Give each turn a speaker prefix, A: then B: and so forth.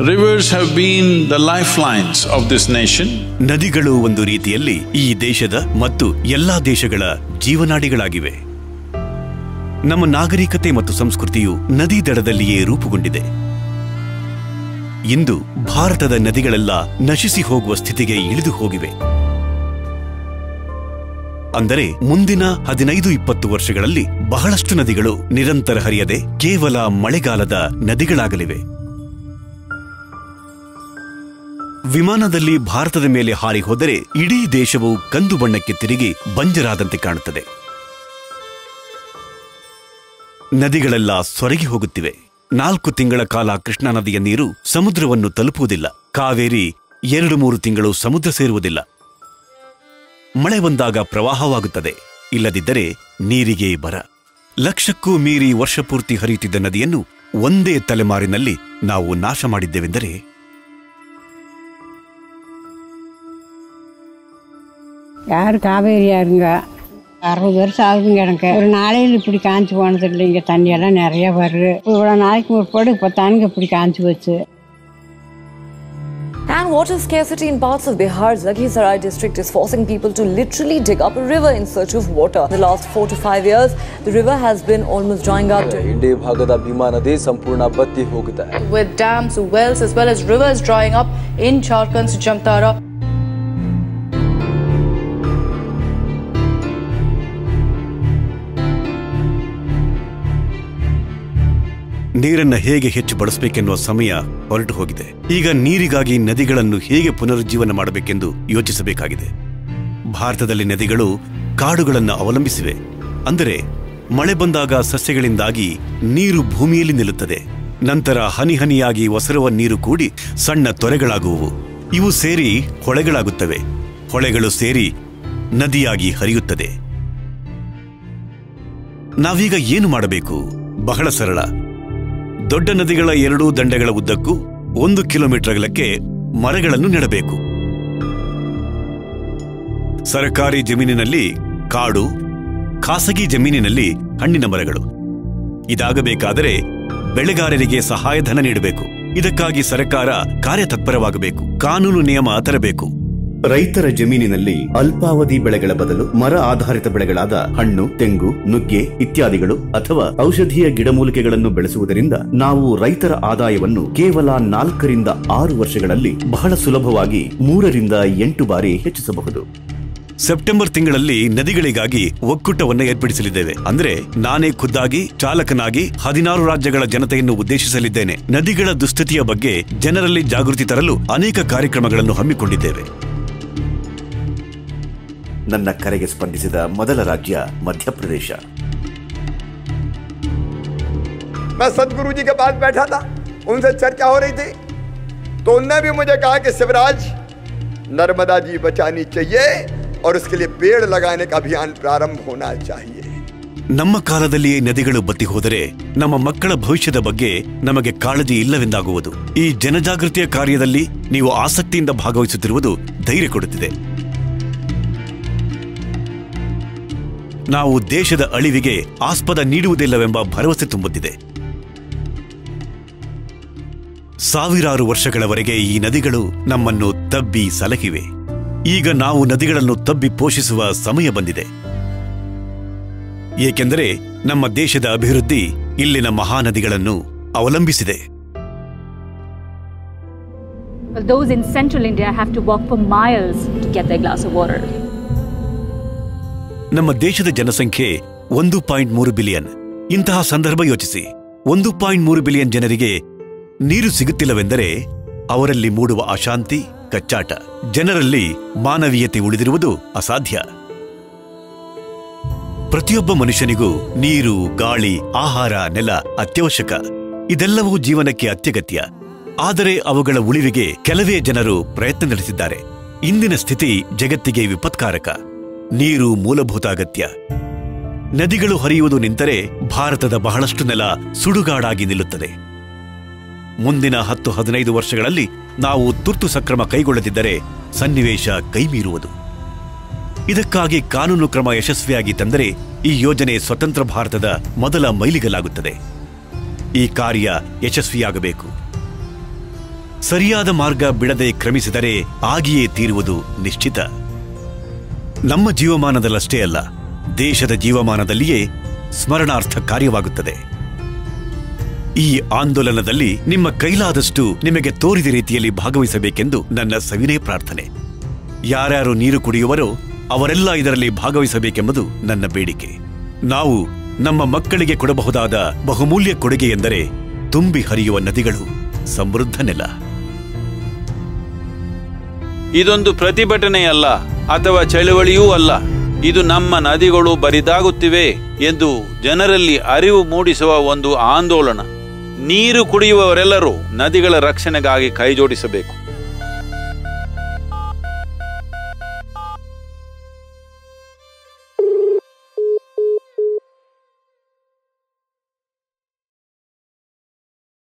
A: Rivers have been the lifelines of this nation.
B: ನದಿಗಳು ಒಂದು ರೀತಿಯಲ್ಲಿ ಈ ದೇಶದ ಮತ್ತು ಎಲ್ಲಾ ದೇಶಗಳ ಜೀವನಾಡಿಗಳಾಗಿವೆ. ನಮ್ಮ ನಾಗರಿಕತೆ ಮತ್ತು ಸಂಸ್ಕೃತಿಯು ನದಿ ದಡದಲ್ಲಿಯೇ ರೂಪುಗೊಂಡಿದೆ. ಇಂದು ಭಾರತದ ನದಿಗಳೆಲ್ಲ ನಶಿಸಿ ಹೋಗುವ ಸ್ಥಿತಿಗೆ ಇಳಿದು ಹೋಗಿವೆ. ಅಂದರೆ ಮುಂದಿನ ಹದಿನೈದು ಇಪ್ಪತ್ತು ವರ್ಷಗಳಲ್ಲಿ ಬಹಳಷ್ಟು ನದಿಗಳು ನಿರಂತರ ಹರಿಯದೆ ಕೇವಲ ಮಳೆಗಾಲದ ನದಿಗಳಾಗಲಿವೆ. ವಿಮಾನದಲ್ಲಿ ಭಾರತದ ಮೇಲೆ ಹಾರಿ ಹೋದರೆ ಇಡೀ ದೇಶವು ಕಂದು ಬಣ್ಣಕ್ಕೆ ತಿರುಗಿ ಬಂಜರಾದಂತೆ ಕಾಣುತ್ತದೆ. ನದಿಗಳೆಲ್ಲ ಸೊರಗಿ ಹೋಗುತ್ತಿವೆ. ನಾಲ್ಕು ತಿಂಗಳ ಕಾಲ ಕೃಷ್ಣಾ ನದಿಯ ನೀರು ಸಮುದ್ರವನ್ನು ತಲುಪುವುದಿಲ್ಲ. ಕಾವೇರಿ ಎರಡು ಮೂರು ತಿಂಗಳು ಸಮುದ್ರ ಸೇರುವುದಿಲ್ಲ. ಮಳೆ ಬಂದಾಗ ಪ್ರವಾಹವಾಗುತ್ತದೆ ಇಲ್ಲದಿದ್ದರೆ ನೀರಿಗೆ ಬರ ಲಕ್ಷಕ್ಕೂ ಮೀರಿ ವರ್ಷಪೂರ್ತಿ ಹರಿಯುತ್ತಿದ್ದ ನದಿಯನ್ನು ಒಂದೇ ತಲೆಮಾರಿನಲ್ಲಿ ನಾವು ನಾಶ ಮಾಡಿದ್ದೇವೆಂದರೆ
C: யார் காவேரி யாருங்க அறுபது வருஷம் ஆகுதுங்க எனக்கு ஒரு நாளையில் இப்படி காஞ்சி போனது இல்லைங்க தண்ணியெல்லாம் நிறைய வருது இப்போ இவ்வளோ நாளைக்கு முற்பாடு இப்போ தானுங்க இப்படி காஞ்சி போச்சு
D: And water scarcity in parts of Bihar's Lakhisarai district is forcing people to literally dig up a river in search of water. The last four to five years, the river has been almost drying up.
E: With dams, wells as well as rivers drying up in Jharkhand's Jamtara.
B: ನೀರನ್ನ ಹೇಗೆ ಹೆಚ್ಚು ಬಳಸಬೇಕೆನ್ನುವ ಸಮಯ ಹೊರಟು ಹೋಗಿದೆ. ಈಗ ನೀರಿಗಾಗಿ ನದಿಗಳನ್ನು ಹೇಗೆ ಪುನರುಜ್ಜೀವನ ಮಾಡಬೇಕೆಂದು ಯೋಚಿಸಬೇಕಾಗಿದೆ. ಭಾರತದಲ್ಲಿ ನದಿಗಳು ಕಾಡುಗಳನ್ನು ಅವಲಂಬಿಸಿವೆ. ಅಂದರೆ, ಮಳೆ ಬಂದಾಗ ಸಸ್ಯಗಳಿಂದಾಗಿ ನೀರು ಭೂಮಿಯಲ್ಲಿ ನಿಲ್ಲುತ್ತದೆ. ನಂತರ ಹನಿ ಹನಿಯಾಗಿ ಒಸರುವ ನೀರು ಕೂಡಿ ಸಣ್ಣ ತೊರೆಗಳಾಗುವು ಇವು ಸೇರಿ ಹೊಳೆಗಳಾಗುತ್ತವೆ. ಹೊಳೆಗಳು ಸೇರಿ ನದಿಯಾಗಿ ಹರಿಯುತ್ತದೆ. ನಾವೀಗ ಏನು ಮಾಡಬೇಕು? ಬಹಳ ಸರಳ. ದೊಡ್ಡ ನದಿಗಳ ಎರಡೂ ದಂಡೆಗಳ ಉದ್ದಕ್ಕೂ ಒಂದು ಕಿಲೋಮೀಟರ್ ಅಗಲಕ್ಕೆ ಮರಗಳನ್ನು ನೆಡಬೇಕು. ಸರ್ಕಾರಿ ಜಮೀನಿನಲ್ಲಿ ಕಾಡು, ಖಾಸಗಿ ಜಮೀನಿನಲ್ಲಿ ಹಣ್ಣಿನ ಮರಗಳು. ಇದಾಗಬೇಕಾದರೆ ಬೆಳೆಗಾರರಿಗೆ ಸಹಾಯಧನ ನೀಡಬೇಕು. ಇದಕ್ಕಾಗಿ ಸರ್ಕಾರ ಕಾರ್ಯತತ್ಪರವಾಗಬೇಕು. ಕಾನೂನು ನಿಯಮ ತರಬೇಕು.
F: ರೈತರ ಜಮೀನಿನಲ್ಲಿ ಅಲ್ಪಾವಧಿ ಬೆಳೆಗಳ ಬದಲು ಮರ ಆಧಾರಿತ ಬೆಳೆಗಳಾದ ಹಣ್ಣು, ತೆಂಗು, ನುಗ್ಗೆ ಇತ್ಯಾದಿಗಳು ಅಥವಾ ಔಷಧೀಯ ಗಿಡಮೂಲಿಕೆಗಳನ್ನು ಬೆಳೆಸುವುದರಿಂದ ನಾವು ರೈತರ ಆದಾಯವನ್ನು ಕೇವಲ ನಾಲ್ಕರಿಂದ ಆರು ವರ್ಷಗಳಲ್ಲಿ ಬಹಳ ಸುಲಭವಾಗಿ ಮೂರರಿಂದ ಎಂಟು ಬಾರಿ ಹೆಚ್ಚಿಸಬಹುದು.
B: ಸೆಪ್ಟೆಂಬರ್ ತಿಂಗಳಲ್ಲಿ ನದಿಗಳಿಗಾಗಿ ಒಕ್ಕೂಟವನ್ನು ಏರ್ಪಡಿಸಲಿದ್ದೇವೆ. ಅಂದ್ರೆ ನಾನೇ ಖುದ್ದಾಗಿ, ಚಾಲಕನಾಗಿ ಹದಿನಾರು ರಾಜ್ಯಗಳ ಜನತೆಯನ್ನು ಉದ್ದೇಶಿಸಲಿದ್ದೇನೆ. ನದಿಗಳ ದುಸ್ಥಿತಿಯ ಬಗ್ಗೆ ಜನರಲ್ಲಿ ಜಾಗೃತಿ ತರಲು ಅನೇಕ ಕಾರ್ಯಕ್ರಮಗಳನ್ನು ಹಮ್ಮಿಕೊಂಡಿದ್ದೇವೆ.
F: ನನ್ನ ಕರೆಗೆ ಸ್ಪಂದಿಸಿದ ಮೊದಲ ರಾಜ್ಯ ಮಧ್ಯಪ್ರದೇಶ
G: मैं सदगुरु जी के पास बैठा था उनसे चर्चा हो रही थी तो उनने भी मुझे कहा कि शिवराज नर्मदा जी बचानी चाहिए और उसके लिए पेड़ लगाने का अभियान प्रारंभ होना चाहिए
B: ನಮ್ಮ ಕಾಲದಲ್ಲಿಯೇ ನದಿಗಳು ಬತ್ತಿ ಹೋದರೆ ನಮ್ಮ ಮಕ್ಕಳ ಭವಿಷ್ಯದ ಬಗ್ಗೆ ನಮಗೆ ಕಾಳಜಿ ಇಲ್ಲವೆಂದಾಗುವುದು ಈ ಜನಜಾಗೃತಿಯ ಕಾರ್ಯದಲ್ಲಿ ನೀವು ಆಸಕ್ತಿಯಿಂದ ಭಾಗವಹಿಸುತ್ತಿರುವುದು ಧೈರ್ಯ ಕೊಡುತ್ತಿದೆ ನಾವು ದೇಶದ ಅಳಿವಿಗೆ ಆಸ್ಪದ ನೀಡುವುದಿಲ್ಲವೆಂಬ ಭರವಸೆ ತುಂಬುತ್ತಿದೆ. ಸಾವಿರಾರು ವರ್ಷಗಳವರೆಗೆ ಈ ನದಿಗಳು ನಮ್ಮನ್ನು ತಬ್ಬಿ ಸಲಹಿವೆ. ಈಗ ನಾವು ನದಿಗಳನ್ನು ತಬ್ಬಿ ಪೋಷಿಸುವ ಸಮಯ ಬಂದಿದೆ. ಏಕೆಂದರೆ ನಮ್ಮ ದೇಶದ ಅಭಿವೃದ್ಧಿ ಇಲ್ಲಿನ ಮಹಾನದಿಗಳನ್ನು ಅವಲಂಬಿಸಿದೆ.
H: Those in central India have to walk for miles to get their glass of water.
B: ನಮ್ಮ ದೇಶದ ಜನಸಂಖ್ಯೆ ಒಂದು ಪಾಯಿಂಟ್ ಮೂರು ಬಿಲಿಯನ್. ಇಂತಹ ಸಂದರ್ಭ ಯೋಚಿಸಿ. ಒಂದು ಪಾಯಿಂಟ್ ಮೂರು ಬಿಲಿಯನ್ ಜನರಿಗೆ ನೀರು ಸಿಗುತ್ತಿಲ್ಲವೆಂದರೆ ಅವರಲ್ಲಿ ಮೂಡುವ ಅಶಾಂತಿ, ಕಚ್ಚಾಟ. ಜನರಲ್ಲಿ ಮಾನವೀಯತೆ ಉಳಿದಿರುವುದು ಅಸಾಧ್ಯ. ಪ್ರತಿಯೊಬ್ಬ ಮನುಷ್ಯನಿಗೂ ನೀರು, ಗಾಳಿ, ಆಹಾರ, ನೆಲ ಅತ್ಯವಶ್ಯಕ. ಇದೆಲ್ಲವೂ ಜೀವನಕ್ಕೆ ಅತ್ಯಗತ್ಯ. ಆದರೆ ಅವುಗಳ ಉಳಿವಿಗೆ ಕೆಲವೇ ಜನರು ಪ್ರಯತ್ನ ನಡೆಸಿದ್ದಾರೆ. ಇಂದಿನ ಸ್ಥಿತಿ ಜಗತ್ತಿಗೆ ವಿಪತ್ಕಾರಕ. ನೀರು ಮೂಲಭೂತ ಅಗತ್ಯ ನದಿಗಳು ಹರಿಯುವುದು ನಿಂತರೆ ಭಾರತದ ಬಹಳಷ್ಟು ನೆಲ ಸುಡುಗಾಡಾಗಿ ನಿಲ್ಲುತ್ತದೆ. ಮುಂದಿನ ಹತ್ತು ಹದಿನೈದು ವರ್ಷಗಳಲ್ಲಿ ನಾವು ತುರ್ತು ಸಕ್ರಮ ಕೈಗೊಳ್ಳದಿದ್ದರೆ ಸನ್ನಿವೇಶ ಕೈಮೀರುವುದು. ಇದಕ್ಕಾಗಿ ಕಾನೂನು ಕ್ರಮ ಯಶಸ್ವಿಯಾಗಿ ತಂದರೆ ಈ ಯೋಜನೆ ಸ್ವತಂತ್ರ ಭಾರತದ ಮೊದಲ ಮೈಲಿಗಲಾಗುತ್ತದೆ ಈ ಕಾರ್ಯ ಯಶಸ್ವಿಯಾಗಬೇಕು. ಸರಿಯಾದ ಮಾರ್ಗ ಬಿಡದೆ ಕ್ರಮಿಸಿದರೆ ಆಗಿಯೇ ತೀರುವುದು ನಿಶ್ಚಿತ. ನಮ್ಮ ಜೀವಮಾನದಲ್ಲಷ್ಟೇ ಅಲ್ಲ, ದೇಶದ ಜೀವಮಾನದಲ್ಲಿಯೇ ಸ್ಮರಣಾರ್ಥ ಕಾರ್ಯವಾಗುತ್ತದೆ. ಈ ಆಂದೋಲನದಲ್ಲಿ ನಿಮ್ಮ ಕೈಲಾದಷ್ಟು ನಿಮಗೆ ತೋರಿದ ರೀತಿಯಲ್ಲಿ ಭಾಗವಹಿಸಬೇಕೆಂದು ನನ್ನ ಸವಿನೇ ಪ್ರಾರ್ಥನೆ. ಯಾರ್ಯಾರು ನೀರು ಕುಡಿಯುವರೋ ಅವರೆಲ್ಲ ಇದರಲ್ಲಿ ಭಾಗವಹಿಸಬೇಕೆಂಬುದು ನನ್ನ ಬೇಡಿಕೆ. ನಾವು ನಮ್ಮ ಮಕ್ಕಳಿಗೆ ಕೊಡಬಹುದಾದ ಬಹುಮೂಲ್ಯ ಕೊಡುಗೆ ಎಂದರೆ ತುಂಬಿ ಹರಿಯುವ ನದಿಗಳು, ಸಮೃದ್ಧ ನೆಲ.
A: ಇದೊಂದು ಪ್ರತಿಭಟನೆಯಲ್ಲ. ಅಥವಾ ಚಳುವಳಿಯೂ ಅಲ್ಲ. ಇದು ನಮ್ಮ ನದಿಗಳು ಬರಿದಾಗುತ್ತಿವೆ ಎಂದು ಜನರಲ್ಲಿ ಅರಿವು ಮೂಡಿಸುವ ಒಂದು ಆಂದೋಲನ. ನೀರು ಕುಡಿಯುವವರೆಲ್ಲರೂ ನದಿಗಳ ರಕ್ಷಣೆಗಾಗಿ ಕೈಜೋಡಿಸಬೇಕು.